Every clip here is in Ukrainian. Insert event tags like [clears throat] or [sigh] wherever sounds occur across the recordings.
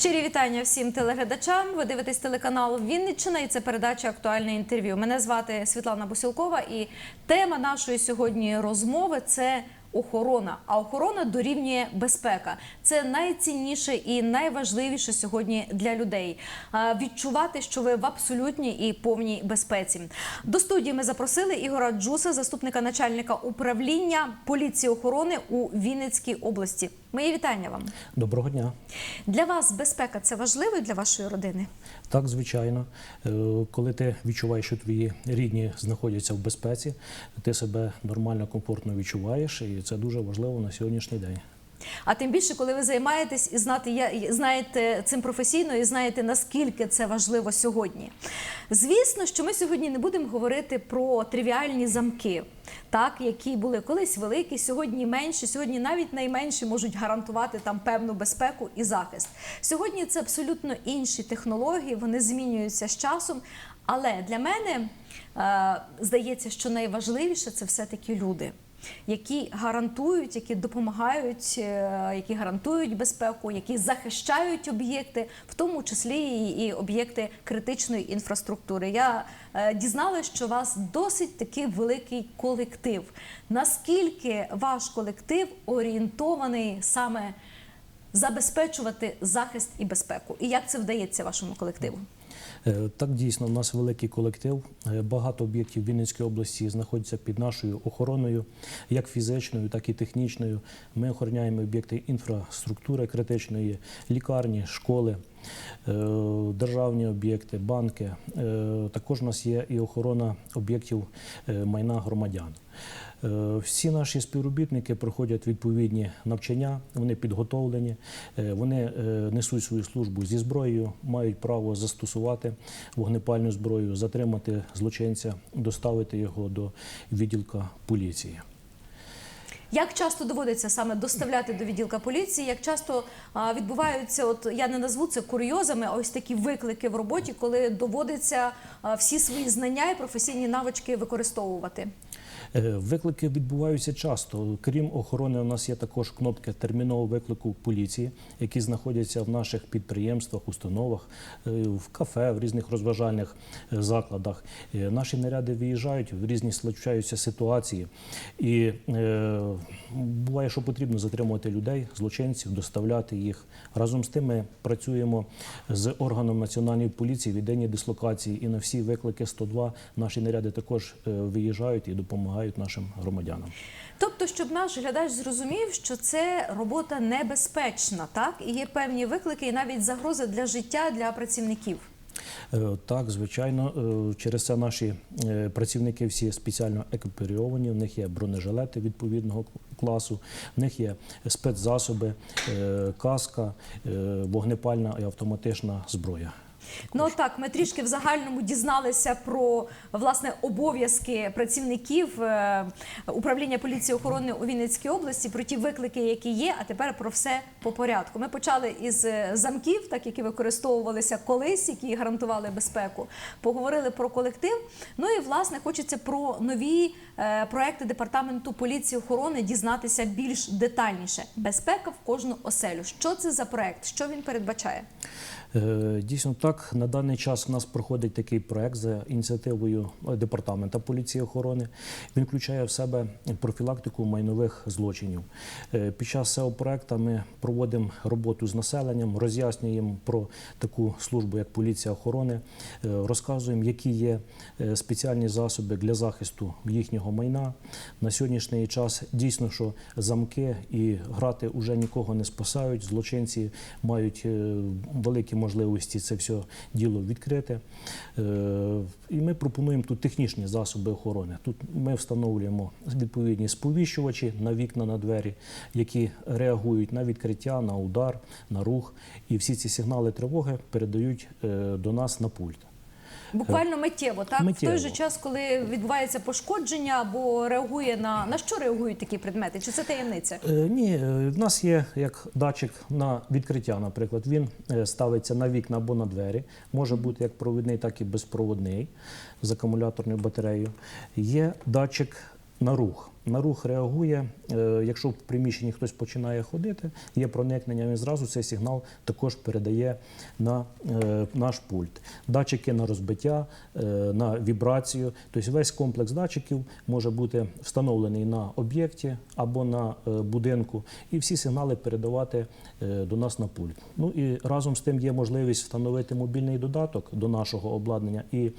Щирі вітання всім телеглядачам. Ви дивитесь телеканал Вінниччина і це передача Актуальне інтерв'ю. Мене звати Світлана Бусілкова, і тема нашої сьогодні розмови це. Охорона, а охорона дорівнює безпека. Це найцінніше і найважливіше сьогодні для людей. Відчувати, що ви в абсолютній і повній безпеці. До студії ми запросили Ігора Джуса, заступника начальника управління поліції охорони у Вінницькій області. Мої вітання вам. Доброго дня. Для вас безпека це важливо для вашої родини? Так, звичайно, Е, коли ти відчуваєш, що твої рідні знаходяться в безпеці, ти себе нормально, комфортно відчуваєш, і це дуже важливо на сьогоднішній день. А тим більше, коли ви займаєтесь і знати, знаєте цим професійно і знаєте, наскільки це важливо сьогодні. Звісно, що ми сьогодні не будемо говорити про тривіальні замки, так, які були колись великі, сьогодні менші, сьогодні навіть найменші можуть гарантувати там певну безпеку і захист. Сьогодні це абсолютно інші технології, вони змінюються з часом. Але для мене е, здається, що найважливіше це все-таки люди які гарантують, які допомагають, е, які гарантують безпеку, які захищають об'єкти, в тому числі і об'єкти критичної інфраструктури. Я е, дізналася, що у вас досить такий великий колектив. Наскільки ваш колектив орієнтований саме забезпечувати захист і безпеку? І як це вдається вашому колективу? Е, Так, дійсно, у нас великий колектив. Е, Багато об'єктів Вінницької області знаходяться під нашою охороною, як фізичною, так і технічною. Ми охороняємо об'єкти інфраструктури критичної, лікарні, школи, е, державні об'єкти, банки. Також у нас є і охорона об'єктів майна громадян. Е, Всі наші співробітники проходять відповідні навчання, вони підготовлені, е, вони е, несуть свою службу зі зброєю, мають право застосувати вогнепальну зброю, затримати злочинця, доставити його до відділка поліції. Як часто доводиться саме доставляти до відділка поліції? Як часто а, відбуваються, от я не назву це курйозами, а ось такі виклики в роботі, коли доводиться а, всі свої знання і професійні навички використовувати? Е, Виклики відбуваються часто. Крім охорони, у нас є також кнопки термінового виклику поліції, які знаходяться в наших підприємствах, установах, е, в кафе, в різних розважальних е, закладах. Наші наряди виїжджають в різні случаються ситуації, і буває, що потрібно затримувати людей, злочинців, доставляти їх. Разом з тим ми працюємо з органом національної поліції в єдиній дислокації, і на всі виклики 102 наші наряди також виїжджають і допомагають нашим громадянам. Тобто, щоб наш глядач зрозумів, що це робота небезпечна, так і є певні виклики, і навіть загрози для життя для працівників. Е, Так, звичайно, е, через це наші е, працівники всі спеціально екіпіровані, в них є бронежилети відповідного класу, в них є спецзасоби, каска, вогнепальна і автоматична зброя. Ну так, ми трішки в загальному дізналися про власне обов'язки працівників е, управління поліції охорони у Вінницькій області, про ті виклики, які є. А тепер про все по порядку. Ми почали із е, замків, так які використовувалися колись, які гарантували безпеку. Поговорили про колектив. Ну і власне хочеться про нові е, проекти департаменту поліції охорони дізнатися більш детальніше. Безпека в кожну оселю. Що це за проект? Що він передбачає? Е, Дійсно так, на даний час у нас проходить такий проект за ініціативою е, департамента поліції охорони. Він включає в себе профілактику майнових злочинів. Е, Під час цього проекту ми проводимо роботу з населенням, роз'яснюємо про таку службу, як поліція охорони, розказуємо, які є спеціальні засоби для захисту їхнього майна. На сьогоднішній час дійсно, що замки і грати вже нікого не спасають. Злочинці мають великі можливості це все діло відкрити. Е, І ми пропонуємо тут технічні засоби охорони. Тут ми встановлюємо відповідні сповіщувачі на вікна, на двері, які реагують на відкриття, на удар, на рух. І всі ці сигнали тривоги передають е, до нас на пульт. Буквально миттєво, так в той же час, коли відбувається пошкодження або реагує на на що реагують такі предмети? Чи це таємниця? Е, Ні, е, в нас є як датчик на відкриття, наприклад. Він е, ставиться на вікна або на двері. Може бути як провідний, так і безпроводний з акумуляторною батареєю. Є датчик на рух. На рух реагує. е, Якщо в приміщенні хтось починає ходити, є проникнення, він зразу цей сигнал також передає на е, наш пульт. Датчики на розбиття, е, на вібрацію. Тобто весь комплекс датчиків може бути встановлений на об'єкті або на будинку, і всі сигнали передавати до нас на пульт. Ну і разом з тим є можливість встановити мобільний додаток до нашого обладнання, і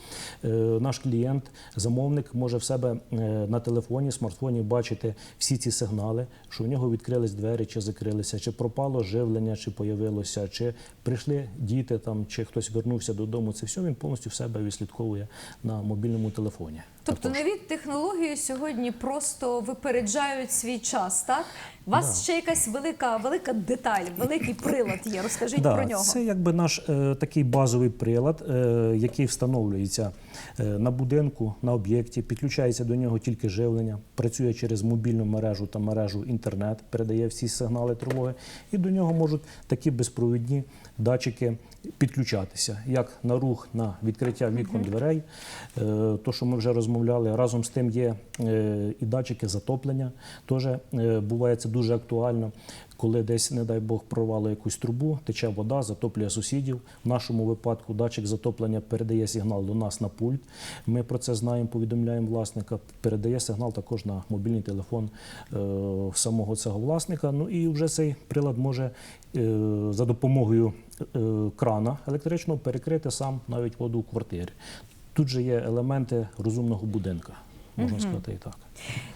наш клієнт, замовник може в себе на телефоні, смартфоні бачити всі ці сигнали, що у нього відкрились двері, чи закрилися, чи пропало живлення, чи появилося, чи прийшли діти там, чи хтось вернувся додому. Це все він повністю в себе відслідковує на мобільному телефоні. Тобто Також. нові технології сьогодні просто випереджають свій час, так? У вас Да. ще якась велика, велика деталь, великий прилад є. Розкажіть Да, про нього. Це якби наш е, такий базовий прилад, е, який встановлюється е, на будинку, на об'єкті, підключається до нього тільки живлення, працює через мобільну мережу та мережу інтернет, передає всі сигнали тривоги, і до нього можуть такі безпровідні датчики підключатися, як на рух на відкриття вікон дверей. Е, То, що ми вже розмовляли, разом з тим є е, і датчики затоплення. Теж е, буває це дуже актуально, коли десь, не дай Бог, прорвало якусь трубу, тече вода, затоплює сусідів. В нашому випадку датчик затоплення передає сигнал до нас на пульт. Ми про це знаємо, повідомляємо власника. Передає сигнал також на мобільний телефон е, самого цього власника. Ну і вже цей прилад може е, за допомогою е, крана електричного перекрити сам навіть воду у квартирі. Тут же є елементи розумного будинка, можна сказати і так.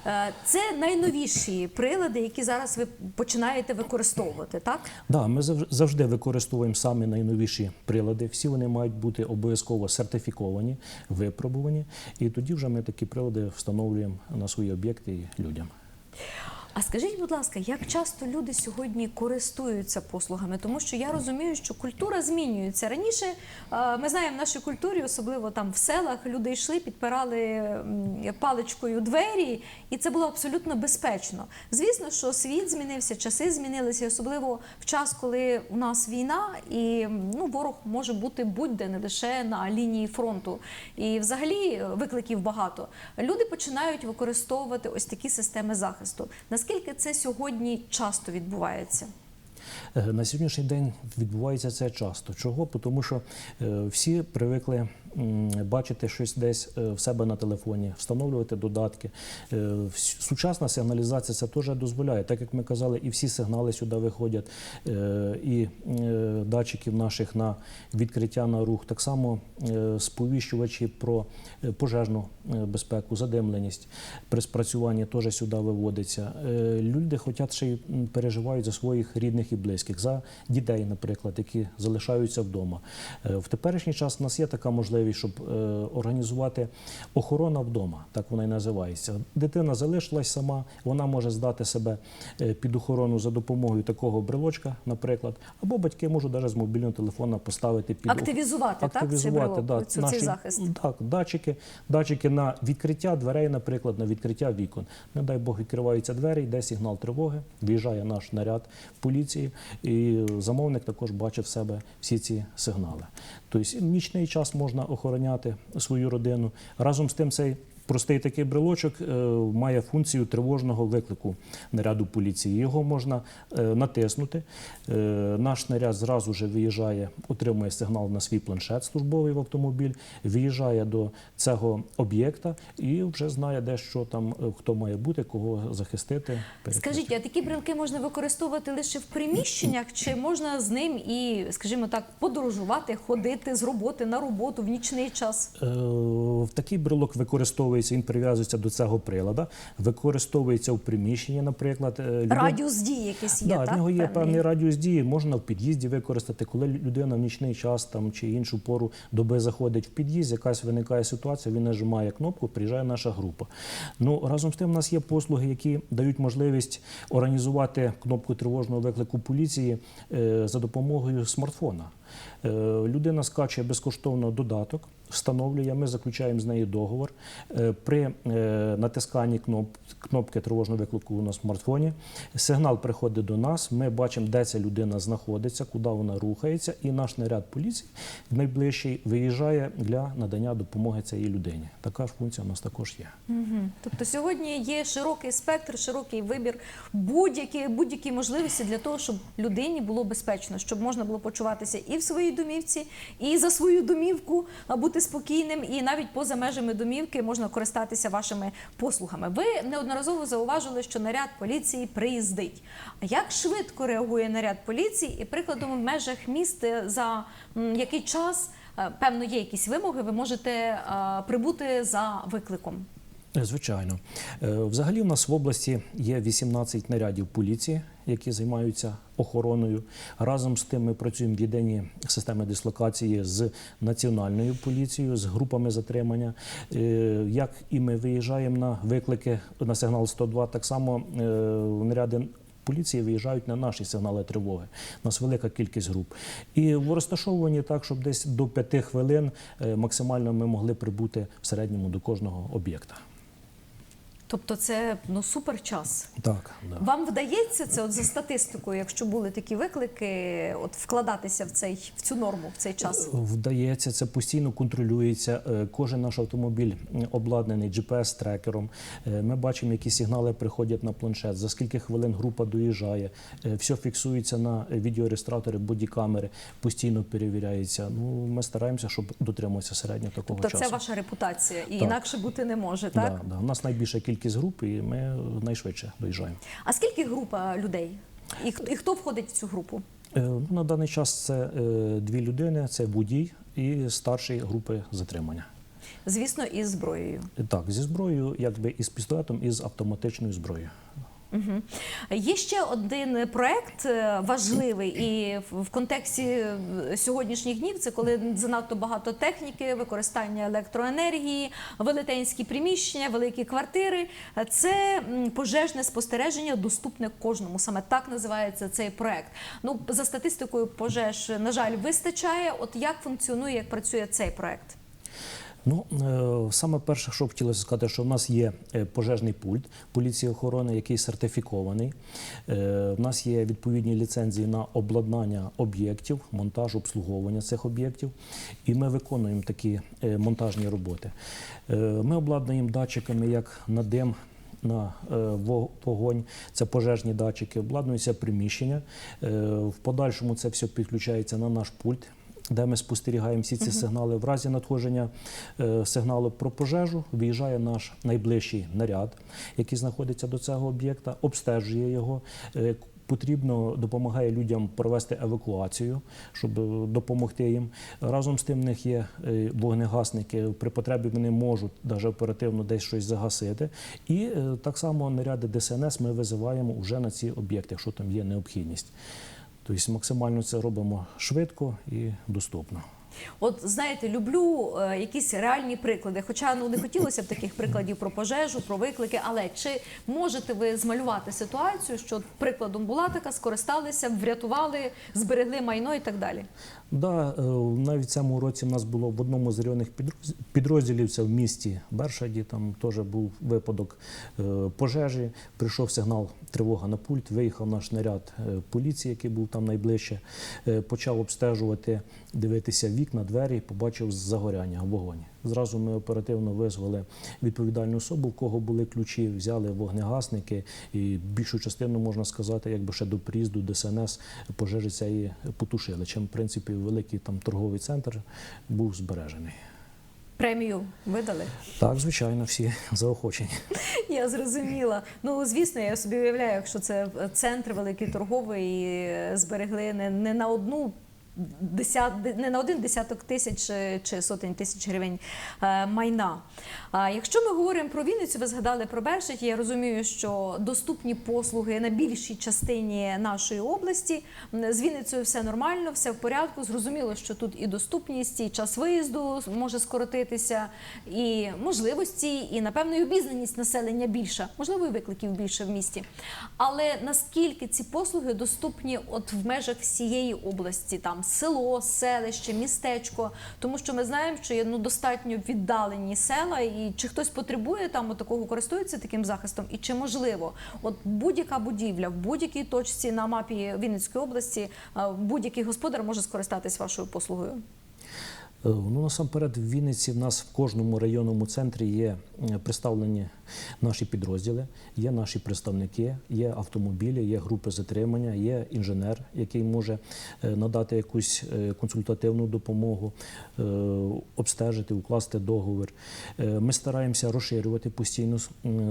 Е, Це найновіші прилади, які зараз ви починаєте використовувати, так? Да, ми завжди використовуємо самі найновіші прилади. Всі вони мають бути обов'язково сертифіковані, випробувані, і тоді вже ми такі прилади встановлюємо на свої об'єкти і людям. А скажіть, будь ласка, як часто люди сьогодні користуються послугами? Тому що я розумію, що культура змінюється. Раніше е, ми знаємо в нашій культурі, особливо там в селах, люди йшли, підпирали паличкою двері, і це було абсолютно безпечно. Звісно, що світ змінився, часи змінилися, особливо в час, коли у нас війна, і ну, ворог може бути будь-де, не лише на лінії фронту. І взагалі е, викликів багато. Люди починають використовувати ось такі системи захисту. Наскільки це сьогодні часто відбувається? Е, На сьогоднішній день відбувається це часто. Чого? Тому що е, всі привикли бачити щось десь е, в себе на телефоні, встановлювати додатки. Е, Сучасна сигналізація це теж дозволяє. Так як ми казали, і всі сигнали сюди виходять, е, і датчиків наших на відкриття на рух, так само сповіщувачі про пожежну безпеку, задимленість при спрацюванні теж сюди виводиться. Люди хочуть ще й переживають за своїх рідних і близьких, за дітей, наприклад, які залишаються вдома. В теперішній час у нас є така можливість, щоб е, організувати охорона вдома, так вона і називається. Дитина залишилась сама, вона може здати себе е, під охорону за допомогою такого брелочка, наприклад, або батьки можуть навіть з мобільного телефона поставити під Активізувати, так, цей цей наші- захист? Так, датчики, датчики на відкриття дверей, наприклад, на відкриття вікон. Не дай Бог, відкриваються двері, йде сигнал тривоги, виїжджає наш наряд поліції, і замовник також бачить в себе всі ці сигнали. Тобто нічний час можна охороняти свою родину. Разом з тим цей. Простий такий брелочок е, має функцію тривожного виклику наряду поліції. Його можна е, натиснути. Е, наш наряд зразу же виїжджає, отримує сигнал на свій планшет службовий в автомобіль, виїжджає до цього об'єкта і вже знає, де що там, хто має бути, кого захистити. Скажіть, а такі брелки можна використовувати лише в приміщеннях, чи можна з ним і, скажімо так, подорожувати, ходити з роботи на роботу в нічний час? Такий брелок використовується, він прив'язується до цього прилада, використовується в приміщенні, наприклад. е, людина- Радіус дії якийсь є, Да, так? в нього є певний? певний радіус дії, можна в під'їзді використати, коли людина в нічний час там, чи іншу пору доби заходить в під'їзд, якась виникає ситуація, він нажимає кнопку, приїжджає наша група. Ну, разом з тим, у нас є послуги, які дають можливість організувати кнопку тривожного виклику поліції е, за допомогою смартфона. Е, Людина скачує безкоштовно додаток встановлює, ми заключаємо з нею договор. Е, При е, натисканні кноп, кнопки тривожного виклику на смартфоні сигнал приходить до нас. Ми бачимо, де ця людина знаходиться, куди вона рухається, і наш наряд поліції найближчий виїжджає для надання допомоги цій людині. Така ж функція у нас також є. Тобто сьогодні є широкий спектр, широкий вибір будь-які будь-які можливості для того, щоб людині було безпечно, щоб можна було почуватися і в своїй домівці, і за свою домівку а бути спокійним, і навіть поза межами домівки можна користатися вашими послугами. Ви неодноразово зауважили, що наряд поліції приїздить. А як швидко реагує наряд поліції? І прикладом в межах міст за який час е, певно є якісь вимоги, ви можете е, прибути за викликом. Е, Звичайно. Е, Взагалі, в нас в області є 18 нарядів поліції, які займаються охороною. Разом з тим ми працюємо в єдиній системі дислокації з національною поліцією, з групами затримання. Е, Як і ми виїжджаємо на виклики на сигнал 102, так само наряди. Поліції виїжджають на наші сигнали тривоги. У нас велика кількість груп. І в розташовані так, щоб десь до п'яти хвилин максимально ми могли прибути в середньому до кожного об'єкта. Тобто це ну супер час. Так, да. Вам вдається це, от за статистикою, якщо були такі виклики, от вкладатися в цей в цю норму в цей час? Вдається, це постійно контролюється. Е, Кожен наш автомобіль обладнаний GPS-трекером. Е, Ми бачимо, які сигнали приходять на планшет, за скільки хвилин група доїжджає. Е, Все фіксується на відеореєстратори, бодікамери, постійно перевіряється. Ну, ми стараємося, щоб дотримуватися середньо такого Тобто часу. це ваша репутація, і Так. інакше бути не може, так? Да, да. У нас найбільша кількість груп, і ми найшвидше доїжджаємо. А скільки група людей? І, хто- і хто входить в цю групу? Е, ну, На даний час це е, дві людини: це будій і старший групи затримання. Звісно, із зброєю. Так, зі зброєю, якби і з пістолетом, і з автоматичною зброєю. Угу. Є ще один проект е, важливий і в контексті е, сьогоднішніх днів це коли занадто багато техніки, використання електроенергії, велетенські приміщення, великі квартири. Це пожежне спостереження доступне кожному. Саме так називається цей проект. Ну за статистикою пожеж, на жаль, вистачає. От як функціонує, як працює цей проект? Ну, е, саме перше, що хотілося сказати, що в нас є е, пожежний пульт поліції охорони, який сертифікований. Е, В нас є відповідні ліцензії на обладнання об'єктів, монтаж, обслуговування цих об'єктів. І ми виконуємо такі монтажні роботи. Ми обладнуємо датчиками як на дим. На вогонь, це пожежні датчики, обладнуються приміщення. В подальшому це все підключається на наш пульт, де ми спостерігаємо всі ці сигнали. В разі надходження е, сигналу про пожежу виїжджає наш найближчий наряд, який знаходиться до цього об'єкта, обстежує його. е, Потрібно допомагає людям провести евакуацію, щоб е, допомогти їм. Разом з тим в них є вогнегасники. При потребі вони можуть навіть оперативно десь щось загасити. І так само наряди ДСНС ми визиваємо вже на ці об'єкти, якщо там є необхідність. Тобто максимально це робимо швидко і доступно. От знаєте, люблю е, якісь реальні приклади. Хоча ну не хотілося б таких прикладів про пожежу, про виклики. Але чи можете ви змалювати ситуацію, що прикладом була така, скористалися, врятували, зберегли майно і так далі? Да, е, навіть цьому році в нас було в одному з районних підроз- підрозділів, це в місті Бершаді, там теж був випадок е, пожежі. Прийшов сигнал тривога на пульт, виїхав наш наряд е, поліції, який був там найближче, почав обстежувати, дивитися вікна, двері, побачив загоряння, вогонь. Зразу ми оперативно визвали відповідальну особу, в кого були ключі, взяли вогнегасники, і більшу частину можна сказати, якби ще до приїзду ДСНС пожежі цієї потушили. Чим в принципі великий там торговий центр був збережений. Премію видали? Так, звичайно, всі [laughs] заохочені. [laughs] Я зрозуміла. Ну звісно, я собі уявляю, якщо це центр великий торговий, і зберегли не, не на одну. Десят, не на один десяток тисяч чи- чи сотень тисяч гривень е, майна. А якщо ми говоримо про Вінницю, ви згадали про Бершить, я розумію, що доступні послуги на більшій частині нашої області. З Вінницею все нормально, все в порядку. Зрозуміло, що тут і доступність, і час виїзду може скоротитися, і можливості, і напевно і обізнаність населення більша, можливо, і викликів більше в місті. Але наскільки ці послуги доступні от в межах всієї області, там село, селище, містечко, тому що ми знаємо, що є ну достатньо віддалені села, і чи хтось потребує там такого користується таким захистом, і чи можливо, от будь-яка будівля в будь-якій точці на мапі Вінницької області, е, будь-який господар може скористатись вашою послугою. Е, Ну, насамперед, в Вінниці в нас в кожному районному центрі є е, представлені наші підрозділи, є наші представники, є автомобілі, є групи затримання, є інженер, який може е, надати якусь консультативну допомогу, обстежити, укласти договір. Ми стараємося розширювати постійно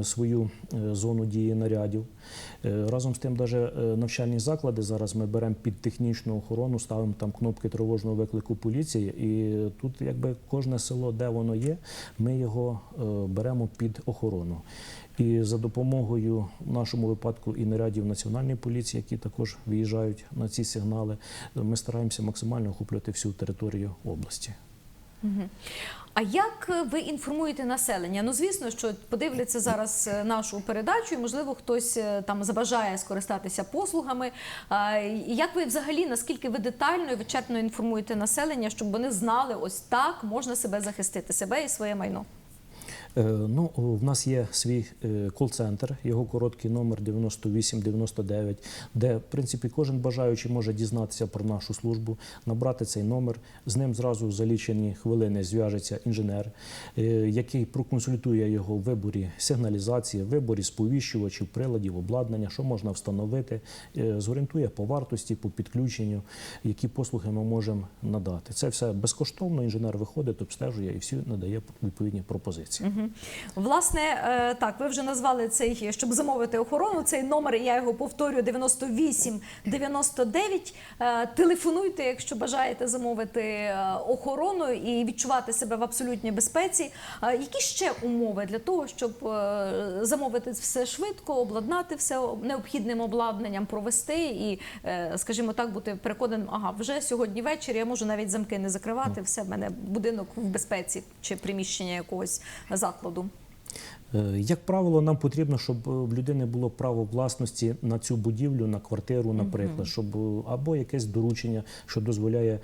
свою зону дії нарядів. Разом з тим, навіть навчальні заклади зараз ми беремо під технічну охорону, ставимо там кнопки тривожного виклику поліції, і тут, якби кожне село, де воно є, ми його е, беремо під охорону. І за допомогою в нашому випадку і нарядів національної поліції, які також виїжджають на ці сигнали, ми стараємося максимально охоплювати всю територію області. А як е, ви інформуєте населення? Ну звісно, що подивляться зараз е, нашу передачу, і можливо хтось е, там забажає скористатися послугами. Як ви взагалі наскільки ви детально і вичерпно інформуєте населення, щоб вони знали, ось так можна себе захистити, себе і своє майно? Е, Ну, в нас є свій е, кол-центр, його короткий номер 9899, де, в принципі, кожен бажаючий може дізнатися про нашу службу, набрати цей номер. З ним зразу за лічені хвилини зв'яжеться інженер, е, який проконсультує його в виборі сигналізації, в виборі сповіщувачів, приладів, обладнання, що можна встановити, зорієнтує по вартості, по підключенню, які послуги ми можемо надати. Це все безкоштовно. Інженер виходить, обстежує і всі надає відповідні пропозиції. Власне, е, так, ви вже назвали цей, щоб замовити охорону, цей номер, я його повторюю, 9899. Е, Телефонуйте, якщо бажаєте замовити е, охорону і відчувати себе в абсолютній безпеці. Які ще умови для того, щоб замовити все швидко, обладнати все необхідним обладнанням, провести і, скажімо так, бути переконаним, ага, вже сьогодні ввечері я можу навіть замки не закривати, все в мене будинок в безпеці чи приміщення якогось закладу. Е, Е, як правило, нам потрібно, щоб е, в людини було право власності на цю будівлю, на квартиру, наприклад, щоб е, або якесь доручення, що дозволяє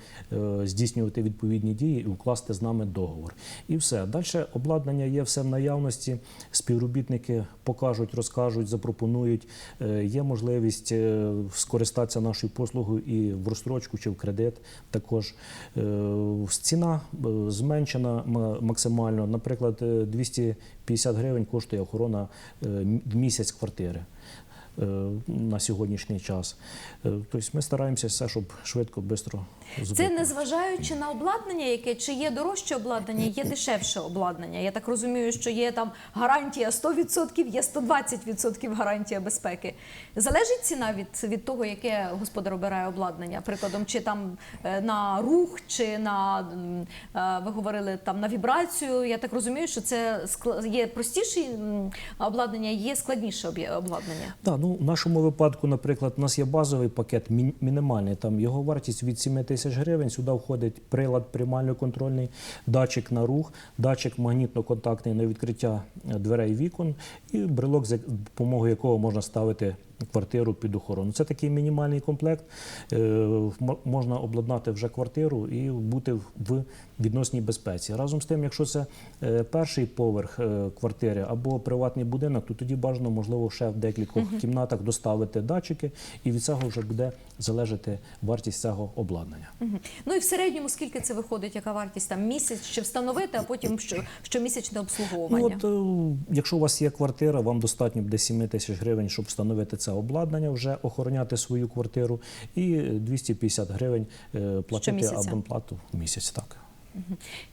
здійснювати відповідні дії і укласти з нами договор. І все далі обладнання є все в наявності. Співробітники покажуть, розкажуть, запропонують. Є можливість скористатися нашою послугою і в розстрочку чи в кредит. Також ціна зменшена максимально, наприклад, 200 50 гривень коштує охорона е, в місяць квартири. Е, на сьогоднішній час, е, тобто ми стараємося все, щоб швидко, швидко це незважаючи на обладнання, яке чи є дорожче обладнання, є дешевше обладнання. Я так розумію, що є там гарантія 100%, є 120% гарантія безпеки. Залежить ціна від, від того, яке господар обирає обладнання. Прикладом, чи там е, на рух, чи на е, ви говорили там на вібрацію. Я так розумію, що це є простіше обладнання, є складніше обладнання. Так, ну в нашому випадку, наприклад, у нас є базовий пакет, мінімальний. Там його вартість від 7 тисяч гривень. Сюди входить прилад приймально-контрольний, датчик на рух, датчик магнітно-контактний на відкриття дверей вікон і брелок, за допомогою якого можна ставити квартиру під охорону. Це такий мінімальний комплект. Е, Можна обладнати вже квартиру і бути в- відносній безпеці. Разом з тим, якщо це е, перший поверх е, квартири або приватний будинок, то тоді бажано, можливо, ще в декількох кімнатах доставити датчики, і від цього вже буде залежати вартість цього обладнання. Ну і в середньому скільки це виходить, яка вартість там місяць чи встановити, а потім що, щомісячне обслуговування? Ну, от, якщо у вас є квартира, вам достатньо буде 7 тисяч гривень, щоб встановити це обладнання, вже охороняти свою квартиру, і 250 гривень е, платити абонплату в місяць. Так.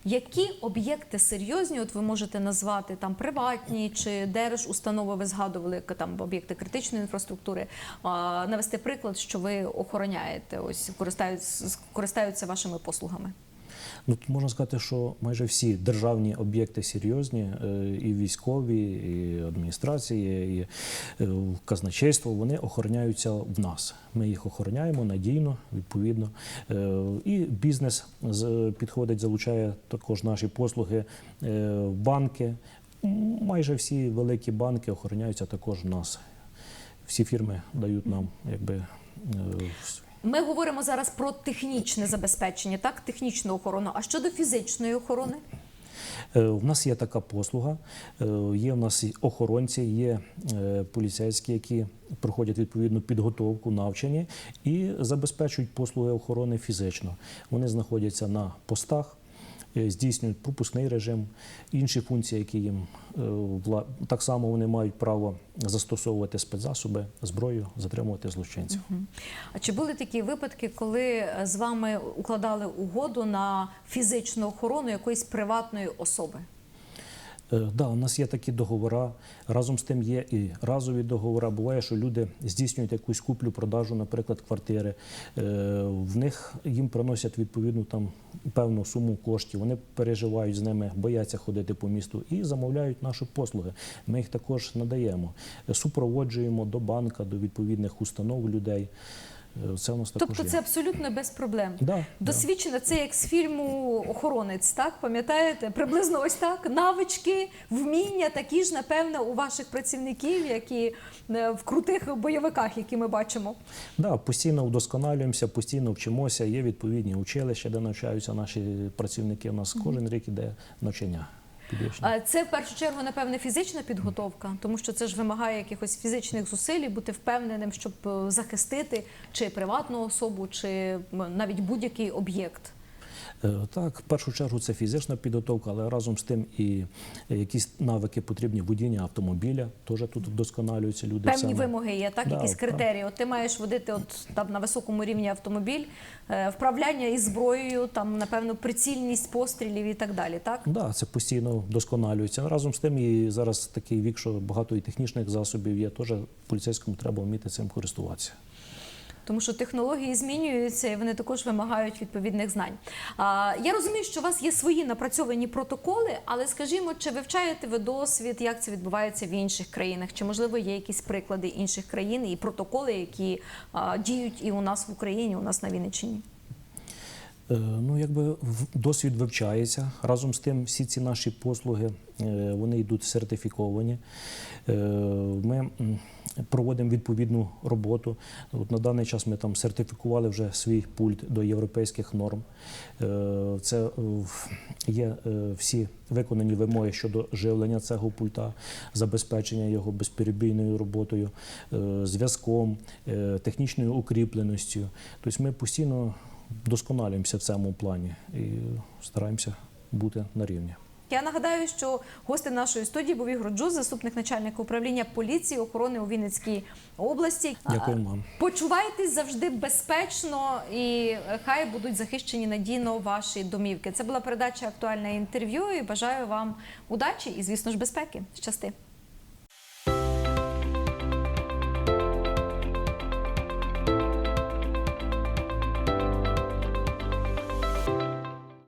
Які об'єкти серйозні, от ви можете назвати там приватні чи держустанови, ви згадували там об'єкти критичної інфраструктури, а, навести приклад, що ви охороняєте, ось користаються, користаються вашими послугами. Ну, тут можна сказати, що майже всі державні об'єкти серйозні, е, і військові, і адміністрації, і е, казначейство, вони охороняються в нас. Ми їх охороняємо надійно, відповідно. Е, І бізнес підходить, залучає також наші послуги, банки. Майже всі великі банки охороняються також в нас. Всі фірми дають нам якби. Ми говоримо зараз про технічне забезпечення, так, технічну охорону. А щодо фізичної охорони? Е, У нас є така послуга. е, Є в нас охоронці, є е, поліцейські, які проходять відповідну підготовку, навчання і забезпечують послуги охорони фізично. Вони знаходяться на постах. Е, Здійснюють пропускний режим, інші функції, які їм е, так само вони мають право застосовувати спецзасоби, зброю, затримувати злочинців. А чи були такі випадки, коли е, з вами укладали угоду на фізичну охорону якоїсь приватної особи? Е, Да, у нас є такі договори. Разом з тим є і разові договори. Буває, що люди здійснюють якусь куплю-продажу, наприклад, квартири. Е, В них їм приносять відповідну там певну суму коштів. Вони переживають з ними, бояться ходити по місту і замовляють наші послуги. Ми їх також надаємо. Супроводжуємо до банка, до відповідних установ людей. Це у нас також Тобто є. це абсолютно без проблем. [clears throat] Да, да. Досвідчено, це як з фільму Охоронець, так пам'ятаєте? Приблизно ось так. Навички, вміння такі ж, напевно, у ваших працівників, як і е, в крутих бойовиках, які ми бачимо. Да, постійно вдосконалюємося, постійно вчимося. Є відповідні училища, де навчаються наші працівники. У нас кожен рік іде навчання. Підвищення. А Це в першу чергу, напевне, фізична підготовка, тому що це ж вимагає якихось фізичних зусиль, бути впевненим, щоб е, захистити чи приватну особу, чи навіть будь-який об'єкт. Е, Так, в першу чергу це фізична підготовка, але разом з тим і якісь навики потрібні водіння автомобіля. Теж тут вдосконалюються люди. Певні саме. вимоги є, так? Да, Якісь так. критерії. От ти маєш водити от там на високому рівні автомобіль, е, вправляння із зброєю, там напевно прицільність пострілів і так далі. Так Да, це постійно вдосконалюється. Разом з тим, і зараз такий вік, що багато і технічних засобів є. Теж поліцейському треба вміти цим користуватися. Тому що технології змінюються і вони також вимагають відповідних знань. Я розумію, що у вас є свої напрацьовані протоколи, але скажімо, чи вивчаєте ви досвід, як це відбувається в інших країнах? Чи можливо є якісь приклади інших країн і протоколи, які діють і у нас в Україні, у нас на Вінниччині? Е, Ну, якби досвід вивчається. Разом з тим, всі ці наші послуги е, вони йдуть сертифіковані. Е, Ми проводимо відповідну роботу. От на даний час ми там сертифікували вже свій пульт до європейських норм. Е, Це е, є е, всі виконані вимоги щодо живлення цього пульта, забезпечення його безперебійною роботою, зв'язком, технічною укріпленістю. Тобто ми постійно вдосконалюємося в цьому плані і стараємося бути на рівні. Я нагадаю, що гостем нашої студії був Ігор Джуз, заступник начальника управління поліції охорони у Вінницькій області. Дякую вам. Почувайтесь завжди безпечно і хай будуть захищені надійно ваші домівки. Це була передача актуальне інтерв'ю. І бажаю вам удачі і, звісно ж, безпеки. Щасти.